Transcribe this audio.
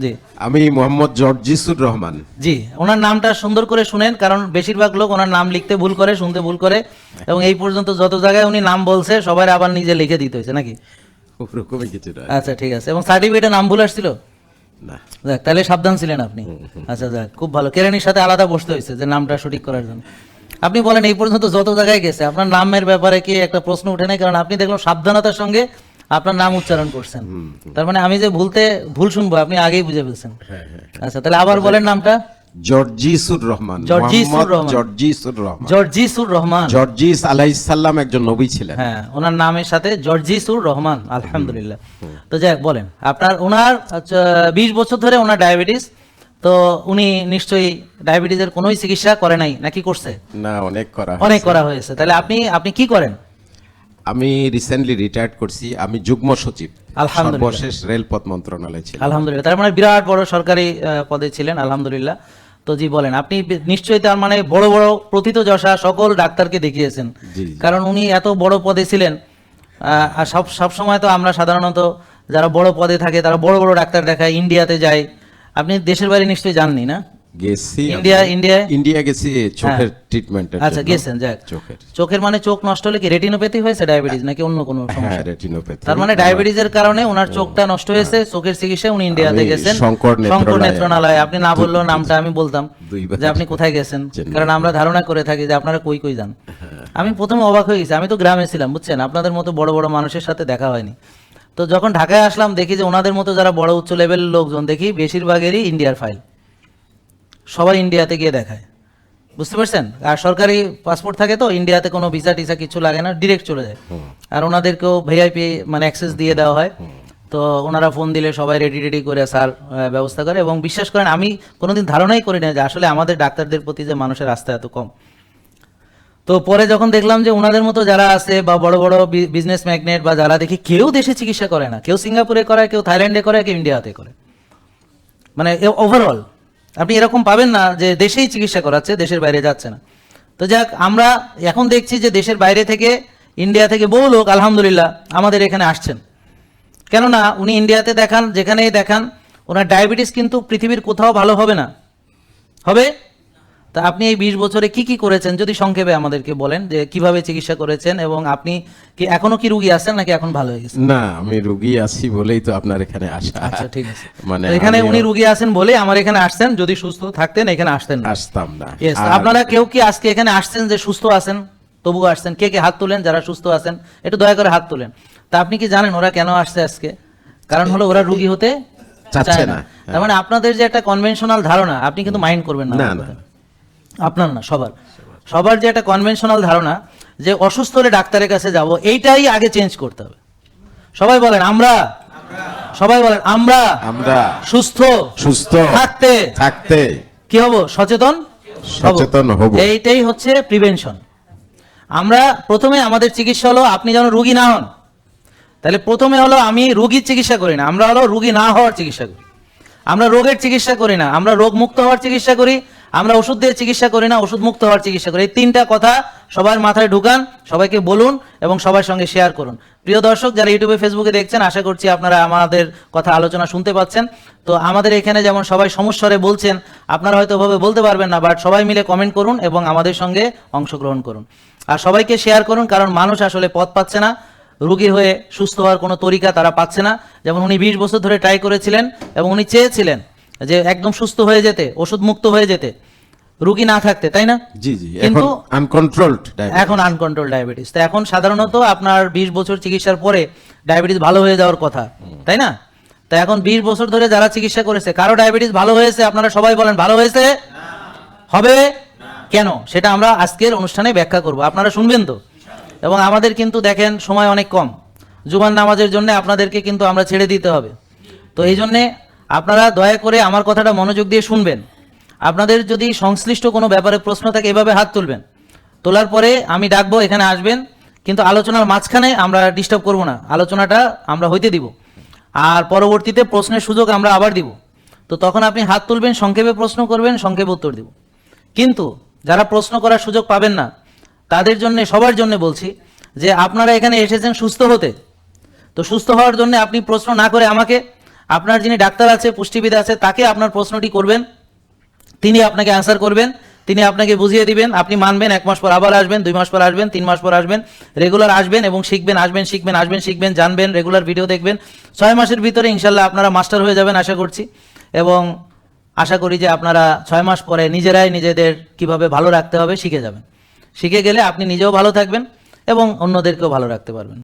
জি। আমি মোহাম্মদ জর্জিসুর রহমান। জি ওনার নামটা সুন্দর করে শুনেন কারণ বেশিরভাগ লোক ওনার নাম লিখতে ভুল করে শুনতে ভুল করে এবং এই পর্যন্ত যত জায়গায় উনি নাম বলছে সবার আবার নিজে লিখে দিতে হয়েছে নাকি? ওরকমই কিছু না আচ্ছা ঠিক আছে। এবং সার্টিফিকেটে নাম ভুল আসছিল? না। যাক তাহলে সাবধান ছিলেন আপনি। আচ্ছা যাক খুব ভালো। কেরানির সাথে আলাদা বসতে হয়েছে যে নামটা সঠিক করার জন্য। আপনি বলেন এই পর্যন্ত যত জায়গায় গেছে আপনার নামের ব্যাপারে কি একটা প্রশ্ন উঠে নাই? কারণ আপনি দেখলাম সাবধানতার সঙ্গে আপনার নাম উচ্চারণ করছেন। তার মানে আমি যে ভুলতে ভুল শুনব আপনি আগেই বুঝে ফেলছেন। আচ্ছা তাহলে আবার বলেন নামটা। জর্জিসুর রহমান জর্জিসুর রহমান। জর্জিসুর রহমান। জর্জিসুর রহমান। জর্জিস আলাইসাল্লাম একজন নবী ছিলেন। হ্যাঁ ওনার নামের সাথে জর্জিসুর রহমান আলহামদুলিল্লাহ। তো যাক বলেন আপনার ওনার বিশ বছর ধরে ওনার ডায়াবেটিস তো উনি নিশ্চয়ই ডায়াবেটিসের কোনোই চিকিৎসা করে নাই নাকি করছে? না অনেক করা অনেক করা হয়েছে। তাহলে আপনি আপনি কি করেন? আমি রিসেন্টলি রিটায়ার্ড করছি আমি যুগ্ম সচিব। সর্বশেষ রেলপথ মন্ত্রণালয় ছিল আলহামদুলিল্লাহ। তার মানে বিরাট বড় সরকারি পদে ছিলেন আলহামদুলিল্লাহ। তো জি বলেন আপনি নিশ্চয়ই তার মানে বড় বড় প্রথিত যশা সকল ডাক্তারকে দেখিয়েছেন। কারণ উনি এত বড় পদে ছিলেন আর সব সব সময় তো আমরা সাধারণত যারা বড় পদে থাকে তারা বড় বড় ডাক্তার দেখায় ইন্ডিয়াতে যায়। আপনি দেশের বাইরে নিশ্চয়ই যাননি না? গেছি ইন্ডিয়া ইন্ডিয়া? গেছি চোখের ট্রিটমেন্টের আচ্ছা গেছেন যাক। চোখের। চোখের মানে চোখ নষ্ট হলে কি রেটিনোপ্যাথি হয়েছে ডায়াবেটিস নাকি অন্য কোনো সমস্যা? হ্যাঁ রেটিনোপ্যাথি তার মানে ডায়াবেটিসের কারণে ওনার চোখটা নষ্ট হয়েছে চোখের চিকিৎসায় উনি ইন্ডিয়াতে আমি গেছেন। শঙ্কর নেত্রণালয় আপনি না বললেও নামটা আমি বলতাম যে আপনি কোথায় গেছেন? কারণ আমরা ধারণা করে থাকি যে আপনারা কই কই যান। আমি প্রথমে অবাক হয়ে গেছি। আমি তো গ্রামে ছিলাম বুঝছেন? আপনাদের মতো বড় বড় মানুষের সাথে দেখা হয়নি। তো যখন ঢাকায় আসলাম দেখি যে ওনাদের মতো যারা বড় উচ্চ লেভেলের লোকজন দেখি বেশিরভাগেরই ইন্ডিয়ার ফাইল সবাই ইন্ডিয়াতে গিয়ে দেখায়। বুঝতে পারছেন? আর সরকারি পাসপোর্ট থাকে তো ইন্ডিয়াতে কোনো ভিসা টিসা কিছু লাগে না ডিরেক্ট চলে যায়। আর ওনাদেরকেও ভিআইপি মানে অ্যাক্সেস দিয়ে দেওয়া হয়। তো ওনারা ফোন দিলে সবাই রেডি রেডি করে স্যার ব্যবস্থা করে। এবং বিশ্বাস করেন আমি কোনোদিন ধারণাই করি না যে আসলে আমাদের ডাক্তারদের প্রতি যে মানুষের আস্থা এত কম। তো পরে যখন দেখলাম যে ওনাদের মতো যারা আছে বা বড় বড় বিজনেস ম্যাগনেট বা যারা দেখি কেউ দেশে চিকিৎসা করে না। কেউ সিঙ্গাপুরে করে কেউ থাইল্যান্ডে করে কেউ ইন্ডিয়াতে করে। মানে ওভারঅল আপনি এরকম পাবেন না যে দেশেই চিকিৎসা করাচ্ছে, দেশের বাইরে যাচ্ছে না। তো যাক, আমরা এখন দেখছি যে দেশের বাইরে থেকে ইন্ডিয়া থেকে বহু লোক, আলহামদুলিল্লাহ, আমাদের এখানে আসছেন। কেননা উনি ইন্ডিয়াতে দেখান, যেখানেই দেখান, ওনার ডায়াবেটিস কিন্তু পৃথিবীর কোথাও ভালো হবে না। হবে? তা আপনি এই বিশ বছরে কি কি করেছেন? যদি সংক্ষেপে আমাদেরকে বলেন যে কীভাবে চিকিৎসা করেছেন এবং আপনি কি এখনও কি রুগী আছেন নাকি এখন ভালো হয়ে গেছে না আমি রুগী আছি বলেই তো আপনার এখানে আসা। আচ্ছা ঠিক আছে। মানে এখানে উনি রুগী আছেন বলে আমার এখানে আসছেন যদি সুস্থ থাকতেন এখানে আসতেন না। আসতাম না। আপনারা কেউ কি আজকে এখানে আসছেন যে সুস্থ আছেন? তবুও আসছেন। কে কে হাত তুলেন যারা সুস্থ আছেন? একটু দয়া করে হাত তুলেন। তা আপনি কি জানেন ওরা কেন আসছে আজকে? কারণ হলো ওরা রুগী হতে চাচ্ছে না। তার মানে আপনাদের যে একটা কনভেনশনাল ধারণা আপনি কিন্তু মাইন্ড করবেন না না। আপনার না সবার। সবার যে একটা কনভেনশনাল ধারণা যে অসুস্থ হলে ডাক্তারের কাছে যাব এইটাই আগে চেঞ্জ করতে হবে। সবাই বলেন আমরা? সবাই বলেন আমরা আমরা সুস্থ সুস্থ থাকতে। থাকতে। কি হব? সচেতন সচেতন হব। এইটাই হচ্ছে প্রিভেনশন আমরা প্রথমে আমাদের চিকিৎসা হলো আপনি যেন রুগী না হন। তাহলে প্রথমে হলো আমি রুগীর চিকিৎসা করি না। আমরা হলো রুগী না হওয়ার চিকিৎসা করি। আমরা রোগের চিকিৎসা করি না। আমরা রোগ মুক্ত হওয়ার চিকিৎসা করি। আমরা ওষুধ দিয়ে চিকিৎসা করি না, ওষুধ মুক্ত হওয়ার চিকিৎসা করি। এই তিনটা কথা সবার মাথায় ঢুকান, সবাইকে বলুন এবং সবার সঙ্গে শেয়ার করুন। প্রিয় দর্শক, যারা ইউটিউবে ফেসবুকে দেখছেন, আশা করছি আপনারা আমাদের কথা আলোচনা শুনতে পাচ্ছেন। তো আমাদের এখানে যেমন সবাই সমস্যারে বলছেন, আপনারা হয়তো ওভাবে বলতে পারবেন না বাট সবাই মিলে কমেন্ট করুন এবং আমাদের সঙ্গে অংশগ্রহণ করুন। আর সবাইকে শেয়ার করুন, কারণ মানুষ আসলে পথ পাচ্ছে না, রুগী হয়ে সুস্থ হওয়ার কোনো তরিকা তারা পাচ্ছে না। যেমন উনি বিশ বছর ধরে ট্রাই করেছিলেন এবং উনি চেয়েছিলেন যে একদম সুস্থ হয়ে যেতে ওষুধ মুক্ত হয়ে যেতে রুগী না থাকতে তাই না? জি জি কিন্তু আনকন্ট্রোলড এখন আনকন্ট্রোল ডায়াবেটিস তো এখন সাধারণত আপনার বিশ বছর চিকিৎসার পরে ডায়াবেটিস ভালো হয়ে যাওয়ার কথা তাই না? তো এখন বিশ বছর ধরে যারা চিকিৎসা করেছে কারও ডায়াবেটিস ভালো হয়েছে আপনারা সবাই বলেন ভালো হয়েছে? হবে? কেন? সেটা আমরা আজকের অনুষ্ঠানে ব্যাখ্যা করব। আপনারা শুনবেন তো? এবং আমাদের কিন্তু দেখেন সময় অনেক কম। জুবান নামাজের জন্য আপনাদেরকে কিন্তু আমরা ছেড়ে দিতে হবে। তো এই জন্যে আপনারা দয়া করে আমার কথাটা মনোযোগ দিয়ে শুনবেন। আপনাদের যদি সংশ্লিষ্ট কোনো ব্যাপারে প্রশ্ন থাকে, এভাবে হাত তুলবেন। তোলার পরে আমি ডাকবো, এখানে আসবেন। কিন্তু আলোচনার মাঝখানে আমরা ডিস্টার্ব করব না। আলোচনাটা আমরা হইতে দিব। আর পরবর্তীতে প্রশ্নের সুযোগ আমরা আবার দিব। তো তখন আপনি হাত তুলবেন, সংক্ষেপে প্রশ্ন করবেন, সংক্ষেপে উত্তর দিব। কিন্তু যারা প্রশ্ন করার সুযোগ পাবেন না, তাদের জন্য, সবার জন্য বলছি যে আপনারা এখানে এসেছেন সুস্থ হতে। তো সুস্থ হওয়ার জন্য আপনি প্রশ্ন না করে আমাকে আপনার যিনি ডাক্তার আছে, পুষ্টিবিদ আছে, তাকে আপনার প্রশ্নটি করবেন। তিনি আপনাকে অ্যান্সার করবেন, তিনি আপনাকে বুঝিয়ে দিবেন, আপনি মানবেন, এক মাস পর আবার আসবেন, দুই মাস পর আসবেন, তিন মাস পর আসবেন রেগুলার আসবেন এবং শিখবেন, আসবেন শিখবেন আসবেন, শিখবেন, জানবেন রেগুলার ভিডিও দেখবেন। ছয় মাসের ভিতরে ইনশাল্লাহ আপনারা মাস্টার হয়ে যাবেন, আশা করছি। এবং আশা করি যে আপনারা ছয় মাস পরে নিজেরাই নিজেদের কীভাবে ভালো রাখতে হবে শিখে যাবেন। শিখে গেলে আপনি নিজেও ভালো থাকবেন এবং অন্যদেরকেও ভালো রাখতে পারবেন।